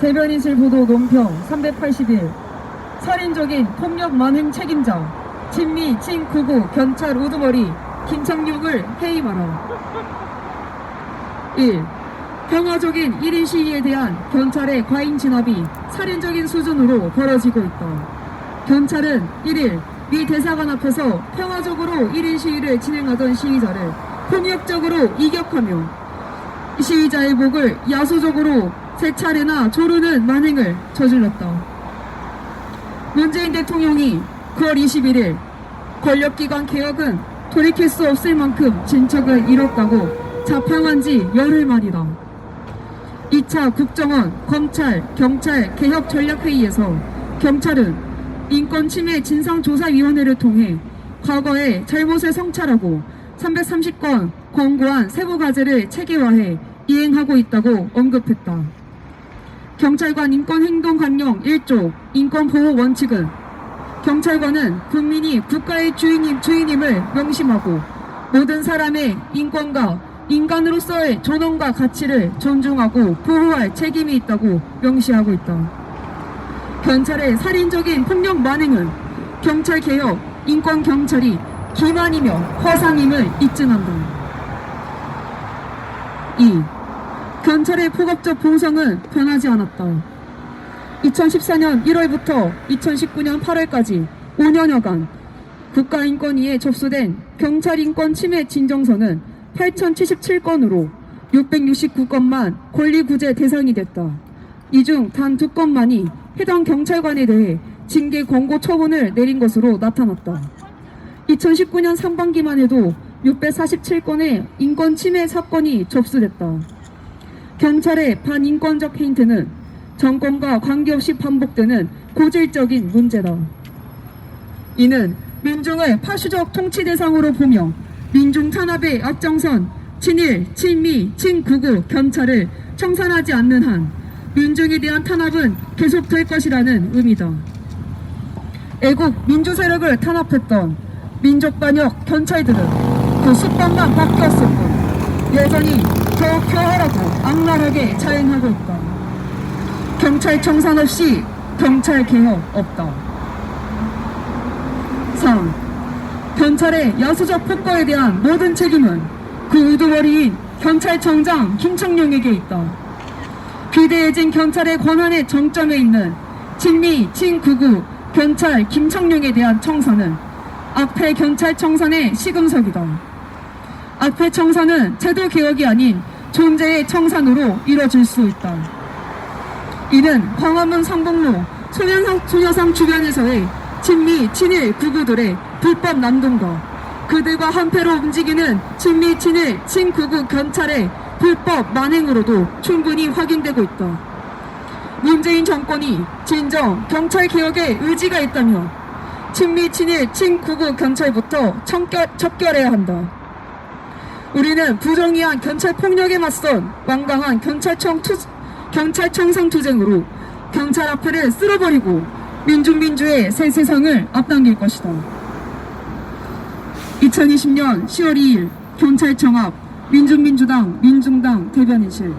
대변인실 보도 논평 381 살인적인 폭력 만행 책임자 친미 친구구 견찰 우두머리 김창룡을 해임하라 1. 평화적인 1인 시위에 대한 경찰의 과잉 진압이 살인적인 수준으로 벌어지고 있다. 경찰은 1일 미 대사관 앞에서 평화적으로 1인 시위를 진행하던 시위자를 폭력적으로 이격하며 시위자의 목을 야수적으로 세 차례나 조르는 만행을 저질렀다. 문재인 대통령이 9월 21일 권력기관 개혁은 돌이킬 수 없을 만큼 진척을 이뤘다고 자평한 지 열흘 만이다. 2차 국정원, 검찰, 경찰 개혁 전략회의에서 경찰은 인권 침해 진상조사위원회를 통해 과거의 잘못을 성찰하고 330건 권고한 세부 과제를 체계화해 이행하고 있다고 언급했다. 경찰관 인권행동강령 1조 인권보호 원칙은 경찰관은 국민이 국가의 주인임, 주인임을 명심하고 모든 사람의 인권과 인간으로서의 존엄과 가치를 존중하고 보호할 책임이 있다고 명시하고 있다. 경찰의 살인적인 폭력 만행은 경찰 개혁, 인권 경찰이 기만이며 허상임을 입증한다. 2. 경찰의 폭업적 봉성은 변하지 않았다. 2014년 1월부터 2019년 8월까지 5년여간 국가인권위에 접수된 경찰 인권 침해 진정서는 8,077건으로 669건만 권리구제 대상이 됐다. 이 중 단 두 건만이 해당 경찰관에 대해 징계 권고 처분을 내린 것으로 나타났다. 2019년 상반기만 해도 647건의 인권 침해 사건이 접수됐다. 경찰의 반인권적 행태는 정권과 관계없이 반복되는 고질적인 문제다. 이는 민중을 파쇼적 통치 대상으로 보며 민중 탄압의 앞장선 친일, 친미, 친구구, 경찰을 청산하지 않는 한 민중에 대한 탄압은 계속될 것이라는 의미다. 애국 민주 세력을 탄압했던 민족 반역 경찰들은 그 수법만 바뀌었을 뿐 여전히 더 교활하고 악랄하게 자행하고 있다. 경찰 청산 없이 경찰 개혁 없다. 3. 경찰의 야수적 폭거에 대한 모든 책임은 그 우두머리인 경찰청장 김청룡에게 있다. 비대해진 경찰의 권한의 정점에 있는 친미, 친구구, 경찰 김청룡에 대한 청산은 앞에 경찰 청산의 시금석이다. 앞에 청산은 제도 개혁이 아닌 존재의 청산으로 이뤄질 수 있다. 이는 광화문 성북로 소녀상, 소녀상 주변에서의 친미, 친일 구구들의 불법 난동과 그들과 한패로 움직이는 친미, 친일, 친구구 경찰의 불법 만행으로도 충분히 확인되고 있다. 문재인 정권이 진정 경찰 개혁에 의지가 있다면 친미, 친일, 친구구 경찰부터 청결, 척결해야 한다. 우리는 부정의한 경찰 폭력에 맞선 완강한 경찰청 투, 경찰청상 투쟁으로 경찰 앞을 쓸어버리고 민중민주의 새 세상을 앞당길 것이다. 2020년 10월 2일 경찰청 앞 민중민주당 민중당 대변인실